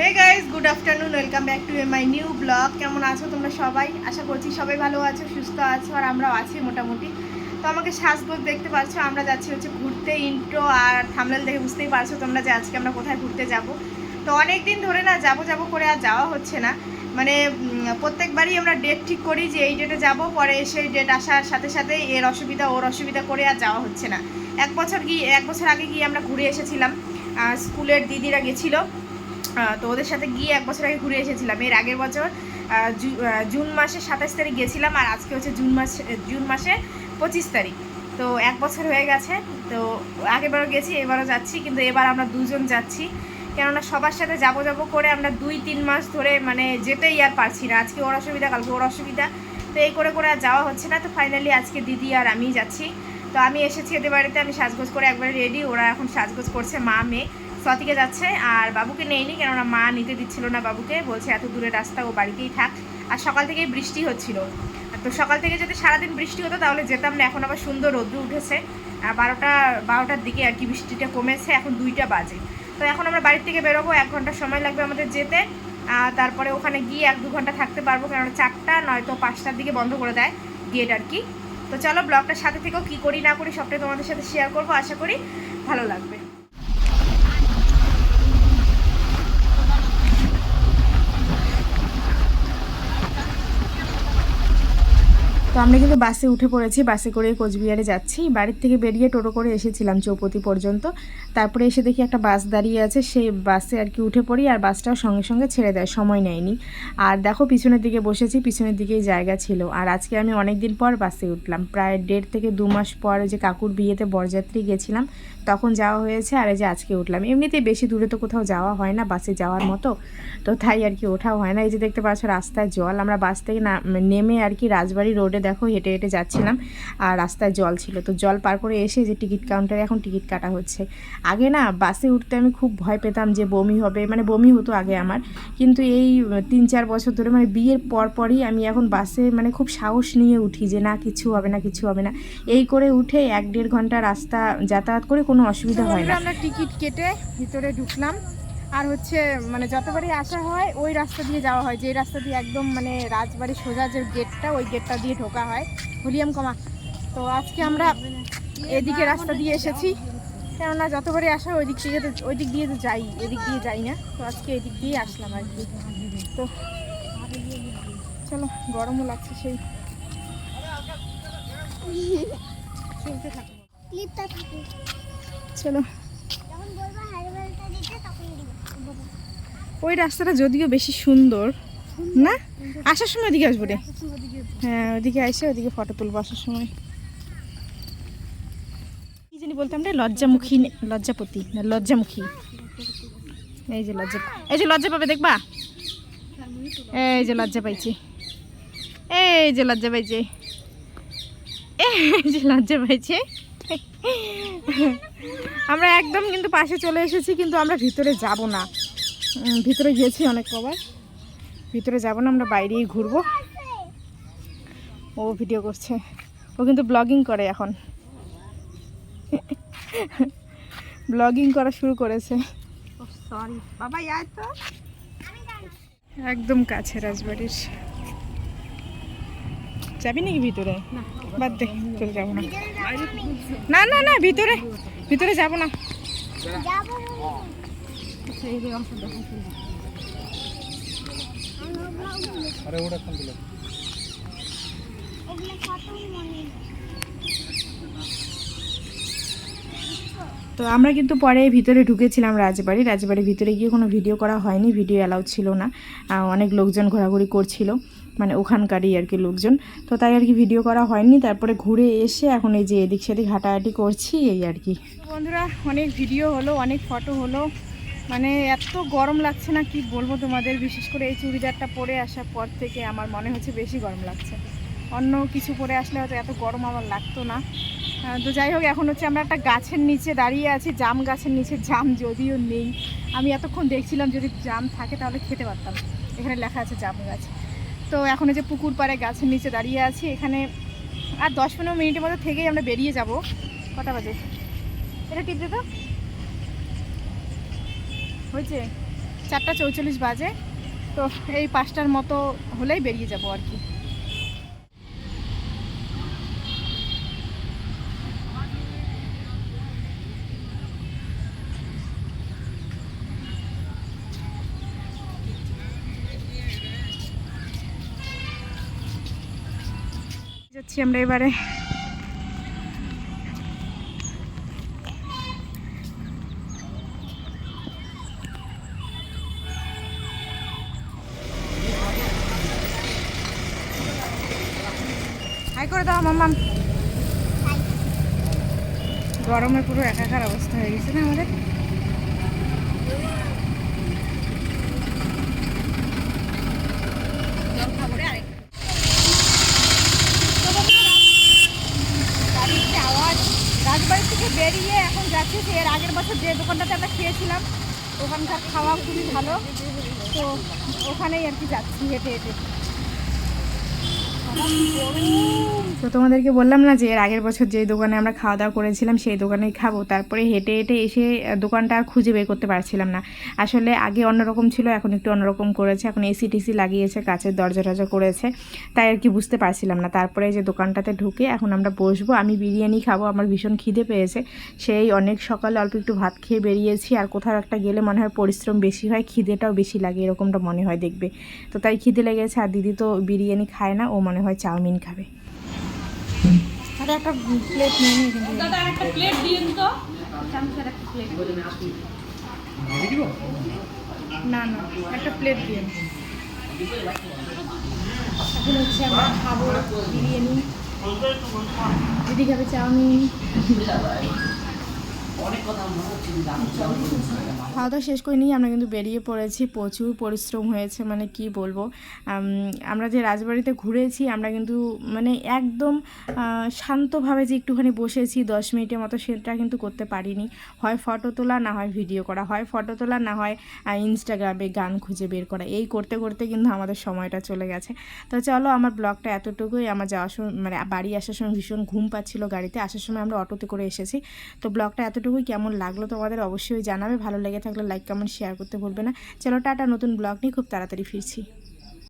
Hey guys good afternoon welcome back to my new blog কেমন আছো তোমরা সবাই? আশা করছি সবাই ভালো আছো, সুস্থ আছো, আর আমরাও আছি মোটামুটি। তো আমাকে সাজগোজ দেখতে পাচ্ছ আমরা যাচ্ছি হচ্ছে ঘুরতে ইন্ট্রো আর থামলেল দেখে বুঝতেই পারছ তোমরা যে আজকে আমরা কোথায় ঘুরতে যাব। তো অনেক দিন ধরে না যাব যাব করে আর যাওয়া হচ্ছে না। মানে প্রত্যেকবারই আমরা ডেট ঠিক করি যে এই ডেটে যাব, পরে এসে ডেট আসার সাথে সাথে এর অসুবিধা, ওর অসুবিধা করে আর যাওয়া হচ্ছে না। এক বছর গিয়ে, এক বছর আগে গিয়ে আমরা ঘুরে এসেছিলাম। স্কুলের দিদিরা গেছিল। তো ওদের সাথে গিয়ে এক বছর আগে ঘুরে এসেছিলাম। এর আগের বছর জুন মাসে সাতাশ তারিখ গেছিলাম আর আজকে হচ্ছে জুন মাসে জুন মাসে পঁচিশ তারিখ। তো এক বছর হয়ে গেছে, তো আগেরবারও গেছি, এবারও যাচ্ছি, কিন্তু এবার আমরা দুজন যাচ্ছি। কেননা সবার সাথে যাব যাব করে আমরা দুই, তিন মাস ধরে মানে যেতেই আর পারছি না। আজকে ওর অসুবিধা, কালকে ওর অসুবিধা। তো এই করে করে আর যাওয়া হচ্ছে না। তো ফাইনালি আজকে দিদি আর আমি যাচ্ছি। তো আমি এসেছি এদের বাড়িতে, আমি সাজগোজ করে একবারে রেডি ওরা এখন সাজগোজ করছে, মা, মেয়ে। স্বাতিকে যাচ্ছে আর বাবুকে নেইনি কেননা মা নিতে দিচ্ছিল না বাবুকে, বলছে এত দূরের রাস্তা, ও বাড়িতেই থাক। আর সকাল থেকেই বৃষ্টি হচ্ছিল। তো সকাল থেকে যদি সারাদিন বৃষ্টি হতো, তাহলে যেতাম না, এখন আবার সুন্দর রোদ্র উঠেছে। বারোটা, বারোটার দিকে আর কি বৃষ্টিটা কমেছে, এখন দুইটা বাজে। তো এখন আমরা বাড়ির থেকে বেরোবো, এক ঘণ্টা সময় লাগবে আমাদের যেতে। তারপরে ওখানে গিয়ে এক দু ঘণ্টা থাকতে পারব, কেননা চারটা, নয়তো পাঁচটার দিকে বন্ধ করে দেয় গেট আর কি। তো চলো, ব্লগটার সাথে থেকেও কী করি না করি, সবটাই তোমাদের সাথে শেয়ার করব, আশা করি ভালো লাগবে। তো আমরা কিন্তু বাসে উঠে পড়েছি, বাসে করে কোচবিহারে যাচ্ছি। বাড়ির থেকে বেরিয়ে টোটো করে এসেছিলাম চৌপতি পর্যন্ত। তারপরে এসে দেখি একটা বাস দাঁড়িয়ে আছে, সেই বাসে আর কি উঠে পড়ি আর বাসটাও সঙ্গে সঙ্গে ছেড়ে দেয়, সময় নেয়নি। আর দেখো পিছনের দিকে বসেছি, পিছনের দিকেই জায়গা ছিল। আর আজকে আমি অনেক দিন পর বাসে উঠলাম। প্রায় দেড় থেকে দু মাস পর যে কাকুর বিয়েতে বরযাত্রী গেছিলাম, তখন যাওয়া হয়েছে আর এই যে আজকে উঠলাম। এমনিতেই বেশি দূরে তো কোথাও যাওয়া হয় না, বাসে যাওয়ার মতো। তো তাই আর কি ওঠাও হয় না। এই যে দেখতে পাচ্ছ রাস্তায় জল, আমরা বাস থেকে নেমে আর কি রাজবাড়ি রোডে দেখো, হেঁটে হেঁটে যাচ্ছিলাম আর রাস্তায় জল ছিল। তো জল পার করে এসে যে টিকিট কাউন্টারে এখন টিকিট কাটা হচ্ছে। আগে না বাসে উঠতে আমি খুব ভয় পেতাম যে বমি হবে মানে বমি হতো আগে আমার। কিন্তু এই তিন চার বছর ধরে মানে বিয়ের পর পরই আমি এখন বাসে মানে খুব সাহস নিয়ে উঠি যে না, কিছু হবে না, কিছু হবে না। এই করে উঠে এক দেড় ঘণ্টা রাস্তা যাতায়াত করে কোনো অসুবিধা হয় না। আমরা টিকিট কেটে ভিতরে ঢুকলাম। আর হচ্ছে মানে যতবারই আসা হয় ওই রাস্তা দিয়ে যাওয়া হয়। যে রাস্তা দিয়ে একদম মানে রাজবাড়ি সোজা যে গেটটা ওই গেটটা দিয়ে ঢোকা হয়। ভলিউম কমা। তো আজকে আমরা এদিকে রাস্তা দিয়ে এসেছি। কেননা যতবারই আসা হয় ওই দিক থেকে ওই দিক দিয়ে তো যাই এদিক দিয়ে যাই না। তো আজকে এদিক দিয়ে আসলাম আর কি। তো চলো গরমও লাগছে সেই। চলো যখন বলব হ্যারিবেলটা দিতে তখন দিব ওই রাস্তাটা যদিও বেশি সুন্দর, না? আসার সময় ওদিকে আসব রে। হ্যাঁ ওদিকে এসে ওদিকে ফটো তুলবো আসার সময়। কি জানি বলতাম রে, লজ্জামুখী লজ্জাপতি, না, লজ্জামুখী। এই যে লজ্জা, এই যে লজ্জা পাবে দেখবা? এই যে লজ্জা পাইছে। এই যে লজ্জা পাইছে। এই যে লজ্জা পাইছে। আমরা একদম কিন্তু পাশে চলে এসেছি, কিন্তু আমরা ভিতরে যাব না। ভিতরে গিয়েছি অনেক কবার ভিতরে যাব না আমরা বাইরেই ঘুরবো। ও ভিডিও করছে। ও কিন্তু ব্লগিং করে এখন। ব্লগিং করা শুরু করেছে। সরি বাবা আয় তো। একদম কাছে রাজবাড়ির। যাবি নাকি ভিতরে? বাদ দে ভিতরে যাব না। না না না ভিতরে। ভিতরে যাব না। তো আমরা কিন্তু পরে ভিতরে ঢুকেছিলাম রাজবাড়ি। রাজবাড়ির ভিতরে গিয়ে কোনো ভিডিও করা হয়নি, ভিডিও অ্যালাউ ছিল না। অনেক লোকজন ঘোরাঘুরি করছিল মানে ওখানকারই আর কি লোকজন। তো তাই আর কি ভিডিও করা হয়নি। তারপরে ঘুরে এসে এখন এই যে এদিক সেদিক হাঁটাহাঁটি করছি, এই আর কি। বন্ধুরা, অনেক ভিডিও হলো, অনেক ফটো হলো। মানে এত গরম লাগছে না, কি বলব তোমাদের? বিশেষ করে এই চুড়িদারটা পরে আসার পর থেকে আমার মনে হচ্ছে বেশি গরম লাগছে। অন্য কিছু পরে আসলে হয়তো এত গরম আমার লাগতো না। তো যাই হোক, এখন হচ্ছে আমরা একটা গাছের নিচে দাঁড়িয়ে আছি, জাম গাছের নিচে, জাম যদিও নেই। আমি এতক্ষণ দেখছিলাম যদি জাম থাকে তাহলে খেতে পারতাম। এখানে লেখা আছে জাম গাছ। তো এখন যে পুকুর পাড়ে গাছের নিচে দাঁড়িয়ে আছি, এখানে আর দশ পনেরো মিনিটের মধ্যে থেকেই আমরা বেরিয়ে যাব। কটা বাজে? এটা টিপ তো হয়েছে চারটা চৌচল্লিশ বাজে, তো এই পাঁচটার মতো হলেই বেরিয়ে যাব আর কি। যাচ্ছি আমরা এবারে। হাই করে দাও, মাম্মাম। গরমে পুরো একাকার অবস্থা হয়ে গেছে না আমাদের? রাজবাড়ি থেকে বেরিয়ে এখন এর আগের বছর যে দোকানটাতে খেয়েছিলাম, ওখানকার খাওয়া খুবই ভালো। তো ওখানেই আর কি যাচ্ছি হেঁটে হেঁটে। তো তোমাদেরকে বললাম না যে এর আগের বছর যে দোকানে আমরা খাওয়া দাওয়া করেছিলাম, সেই দোকানেই খাব। তারপরে হেঁটে হেঁটে এসে দোকানটা আর খুঁজে বের করতে পারছিলাম না। আসলে আগে অন্যরকম ছিল, এখন একটু অন্যরকম করেছে। এখন এসি টিসি লাগিয়েছে কাছের দরজা টরজা করেছে। তাই আর কি বুঝতে পারছিলাম না। তারপরে যে দোকানটাতে ঢুকে এখন আমরা বসবো। আমি বিরিয়ানি খাব, আমার ভীষণ খিদে পেয়েছে। সেই অনেক সকালে অল্প একটু ভাত খেয়ে বেরিয়েছি। আর কোথাও একটা গেলে মনে হয় পরিশ্রম বেশি হয়, খিদেটাও বেশি লাগে, এরকমটা মনে হয় দেখবে। তো তাই খিদে লেগেছে। আর দিদি তো বিরিয়ানি খায় না, ও মনে হয় চাউমিন খাবে। আরে একটা প্লেট নিয়ে নিই কিন্তু দাদা একটা প্লেট দিন তো। চামচের একটা প্লেট না না একটা প্লেট দিয়ে এখন হচ্ছে আমরা খাব বিরিয়ানি। দিদি খাবে চাউমিন। খাওয়া দাওয়া শেষ করে নিয়ে আমরা কিন্তু বেরিয়ে পড়েছি, প্রচুর পরিশ্রম হয়েছে মানে কি বলব? আমরা যে রাজবাড়িতে ঘুরেছি, আমরা কিন্তু মানে একদম শান্তভাবে যে একটুখানি বসেছি, দশ মিনিটের মতো সেটা কিন্তু করতে পারিনি। হয় ফটো তোলা, না হয় ভিডিও করা। হয় ফটো তোলা, না হয় ইনস্টাগ্রামে গান খুঁজে বের করা। এই করতে করতে কিন্তু আমাদের সময়টা চলে গেছে। তো চলো, আমার ব্লগটা এতটুকুই। আমার যাওয়ার সময় মানে বাড়ি আসার সময় ভীষণ ঘুম পাচ্ছিল গাড়িতে। আসার সময় আমরা অটোতে করে এসেছি। তো ব্লগটা এতটুকুই কেমন লাগল তোমাদের অবশ্যই জানাবে। ভালো লেগে থাকলে লাইক কমেন্ট শেয়ার করতে ভুলবে না। চলো টাটা, নতুন ব্লগ নিয়ে খুব তাড়াতাড়ি ফিরছি।